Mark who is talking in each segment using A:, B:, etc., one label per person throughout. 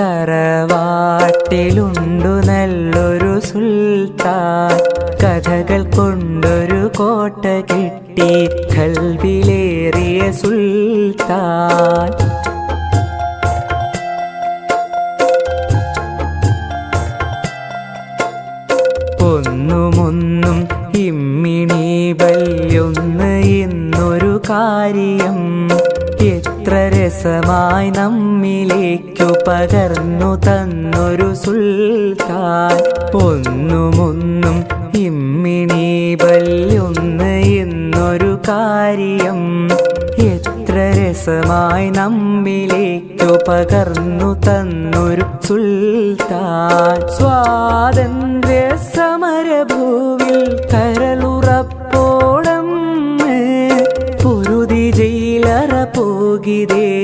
A: തറവാട്ടിലുണ്ടു നല്ലൊരു സുൽത്താൻ. കഥകൾ കൊണ്ടൊരു കോട്ട കിട്ടി കൽവിലേറിയ സുൽത്താൻ. ഒന്നുമൊന്നും ഇമ്മിണി വല്യൊന്ന് ഇന്നൊരു കാര്യം. എത്ര രസമായി നമ്മിലേക്കു പകർന്നു തന്നൊരു സുൽത്താൻ. ഒന്നുമൊന്നും ഇമ്മിണി ബല്യൊന്ന് എന്നൊരു കാര്യം. എത്ര രസമായി നമ്മിലേക്കു പകർന്നു തന്നൊരു സുൽത്താൻ. സ്വാതന്ത്ര്യ സമരഭൂവിൽ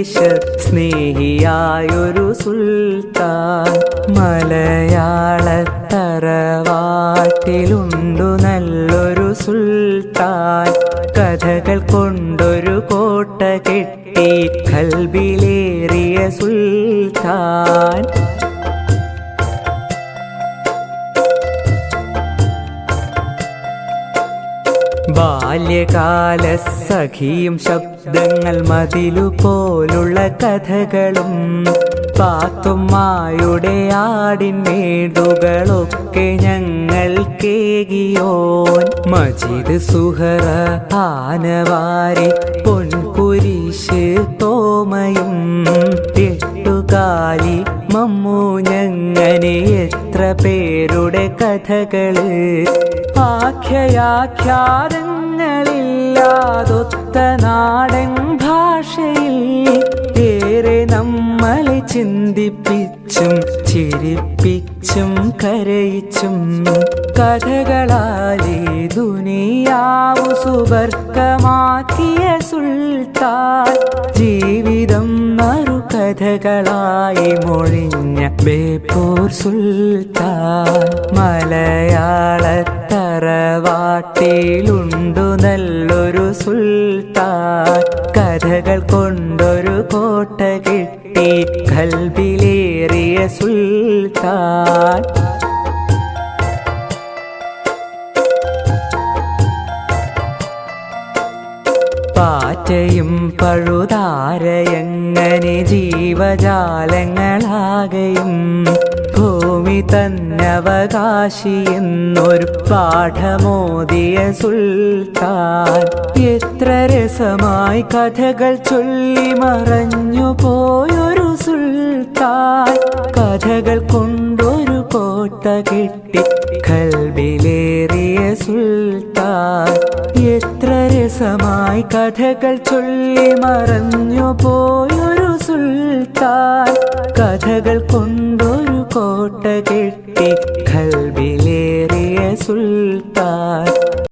A: ദേശ സ്നേഹിയായൊരു സുൽത്താൻ മലയാള തറവാട്ടിലുണ്ടു നല്ലൊരു സുൽത്താൻ. കഥകൾ കൊണ്ടൊരു കോട്ട കെട്ടി കൽബിലേറിയ സുൽത്താൻ. ബാല്യകാല സഖിയും ശബ്ദങ്ങൾ മതിലു പോലുള്ള കഥകളും പാത്തുമ്മായുടെ ആടിൻമേടുകളൊക്കെ ഞങ്ങൾ കേകിയോൻ. മജീദ് സുഹറ ആനവാരി പൊൻകുരിശ് തോമയും എട്ടുകാലി മമ്മു ഞങ്ങനെ എത്ര പേരുടെ കഥകൾ? ആഖ്യയാഖ്യാതങ്ങളില്ലാതൊത്ത നാടൻ ഭാഷയിൽ ഏറെ നമ്മളെ ചിന്തിപ്പിച്ചും ചിരിപ്പിച്ചും കരയിച്ചും കഥകളാലേ ദുനിയാവു സുബർക്കമാക്കിയ സുൽത്താൻ ജീവിതം മറു കഥകളായി മൊഴിഞ്ഞ ബേപ്പൂർ സുൽത്താൻ മലയാളത്തറവാട്ടിലുണ്ടു നല്ലൊരു സുൽത്താൻ. കഥകൾ കൊണ്ടൊരു കോട്ട കിട്ടി കൽബിലേറിയ സുൽത്താൻ. പാറ്റയും പഴുതാരയങ്ങനെ ജീവജാലങ്ങളാകയും ഭൂമി തന്നവകാശി എന്നൊരു പാഠമോദിയ സുൽത്താൻ. എത്ര രസമായി കഥകൾ ചൊല്ലി മറഞ്ഞു പോയൊരു സുൽത്താൻ. കഥകൾ കൊണ്ടൊരു കോട്ട കെട്ടി രസമായി കഥകൾ ചൊല്ലി മറഞ്ഞു പോയൊരു സുൽത്താൻ. കഥകൾ കൊണ്ടൊരു കോട്ട കെട്ടി കൽവിലേറിയ സുൽത്താൻ.